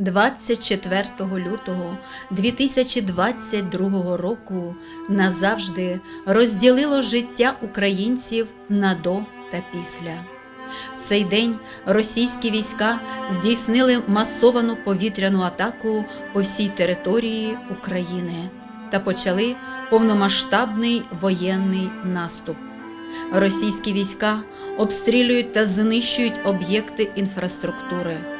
24 лютого 2022 року назавжди розділило життя українців на до та після. В цей день російські війська здійснили масовану повітряну атаку по всій території України та почали повномасштабний воєнний наступ. Російські війська обстрілюють та знищують об'єкти інфраструктури,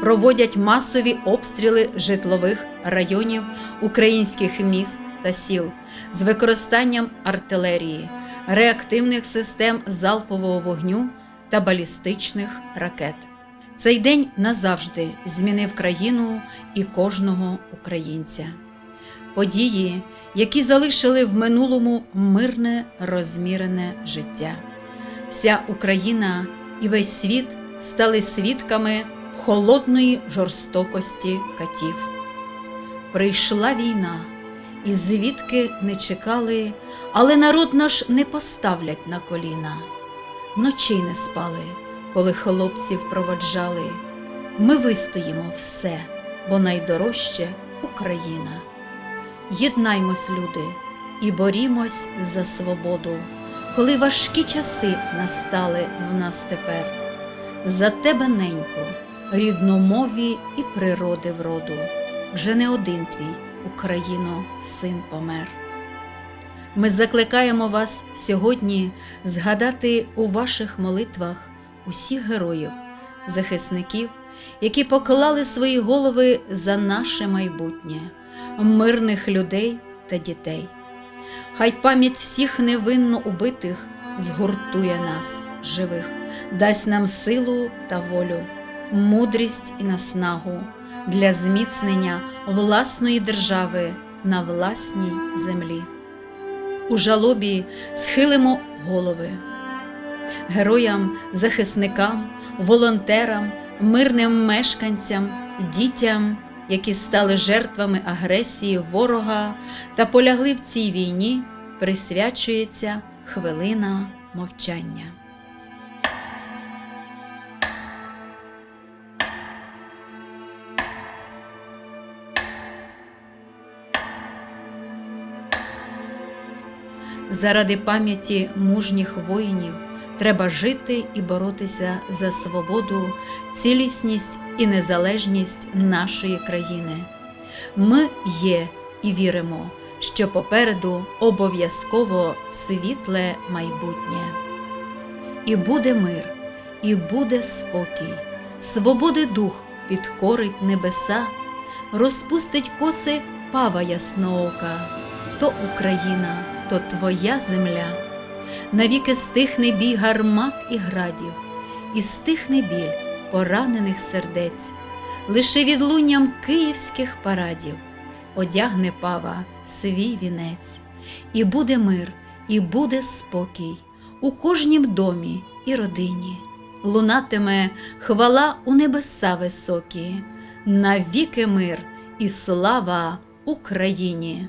проводять масові обстріли житлових районів українських міст та сіл з використанням артилерії, реактивних систем залпового вогню та балістичних ракет. Цей день назавжди змінив країну і кожного українця. Події, які залишили в минулому мирне розмірене життя. Вся Україна і весь світ стали свідками холодної жорстокості катів. Прийшла війна, і звідки не чекали, але народ наш не поставлять на коліна. Вночі не спали, коли хлопців проводжали. Ми вистоїмо все, бо найдорожче Україна. Єднаймось, люди, і борімось за свободу, коли важкі часи настали в нас тепер. За тебе, ненько, рідномові і природи вроду, вже не один твій, Україно, син помер. Ми закликаємо вас сьогодні згадати у ваших молитвах усіх героїв, захисників, які поклали свої голови за наше майбутнє, мирних людей та дітей. Хай пам'ять всіх невинно убитих згуртує нас, живих, дасть нам силу та волю, мудрість і наснагу для зміцнення власної держави на власній землі. У жалобі схилимо голови. Героям, захисникам, волонтерам, мирним мешканцям, дітям, які стали жертвами агресії ворога та полягли в цій війні, присвячується хвилина мовчання. Заради пам'яті мужніх воїнів треба жити і боротися за свободу, цілісність і незалежність нашої країни. Ми є і віримо, що попереду обов'язково світле майбутнє. І буде мир, і буде спокій, свободи дух підкорить небеса, розпустить коси пава ясноока, то Україна то твоя земля, навіки стихне бій гармат і градів, і стихне біль поранених сердець, лише відлунням київських парадів одягне пава свій вінець, і буде мир, і буде спокій у кожнім домі і родині. Лунатиме хвала у небеса високі, навіки мир і слава Україні.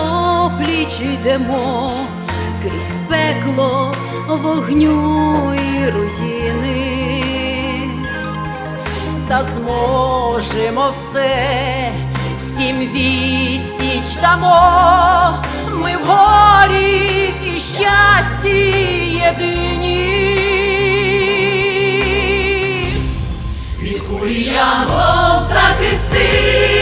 йдемо, крізь пекло вогню і руїни, та зможемо все, всім відсіч дамо, ми в горі і щасті єдині. Від кулі янгол захистить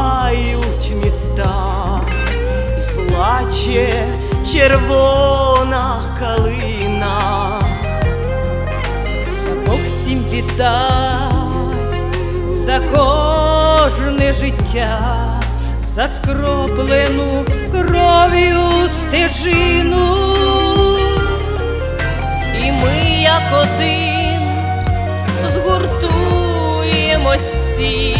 палають міста, і плаче червона калина. Бог всім віддасть за кожне життя, за скроплену кров'ю стежину. І ми, як один, згуртуємось всі,